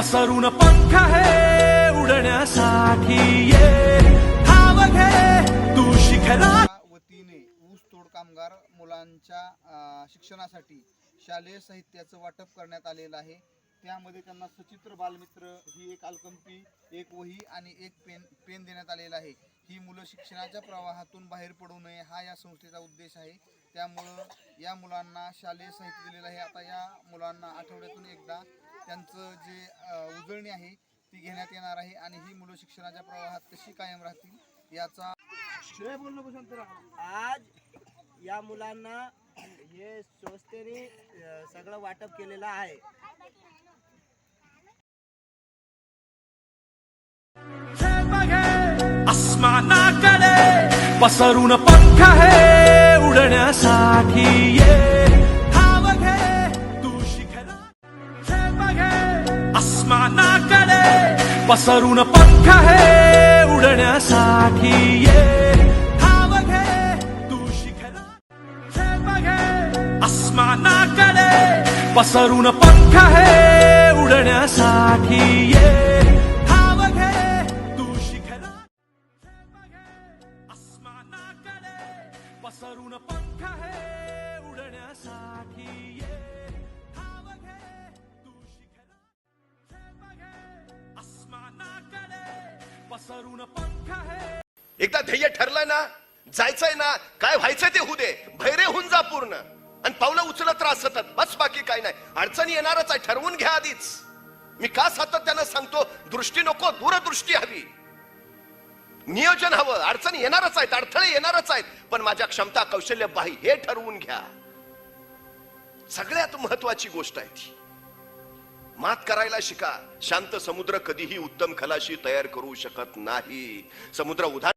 पसरून पंख हे उडण्यासाठी ये. धाव घे तू शिखरा. वतीने ऊस तोड कामगार मुलांच्या शिक्षणासाठी शालेय साहित्याचं वाटप करण्यात आलेलं आहे. त्यामध्ये त्यांना सचित्र बालमित्र ही एक अल्कंपी एक वही आणि एक पेन पेन देण्यात आलेला आहे. ही मुलं शिक्षणाच्या प्रवाहातून बाहेर पडू नये हा या संस्थेचा उद्देश आहे. त्यामुळं या मुलांना शालेय साहित्य दिलेलं आहे. आता या मुलांना आठवड्यातून एकदा त्यांचं जे उजळणी आहे ती घेण्यात येणार आहे आणि ही मुलं शिक्षणाच्या प्रवाहात कशी कायम राहतील याचा आज या मुलांना हे संस्थेने सगळं वाटप केलेलं आहे. आसमानाकडे पसरून पंख आहे उडण्यासाठी ये ठाव घे, तू शिखरा हे बघे आसमानाकडे पसरून पंख आहे उडण्यासाठी ये ठाव घे, तू शिखरा हे बघे आसमानाकडे पसरून पंख आहे उडण्यासाठी ये पसरून पंख हे उडण्यासाठी ये। घे तू शिखरा। पसरून पंख हे। एकदा ध्येय ठरलं ना जायचंय ना काय व्हायचंय ते होऊ दे. भैरे होऊन जा पूर्ण. आणि पावलं उचलत राहा सतत. बस बाकी काय नाही. अडचणी येणारच आहे ठरवून घ्या आधीच. मी का सातत्यानं सांगतो दृष्टी नको दूरदृष्टी हवी. नियोजन हवं. अडचणी येणारच आहेत अडथळे येणारच आहेत. पण माझ्या क्षमता कौशल्य बाही हे ठरवून घ्या. सगळ्यात महत्वाची गोष्ट आहे ती. मात करायला शिका. शांत समुद्र कधीही उत्तम खलाशी तयार करू शकत नाही. समुद्र उधार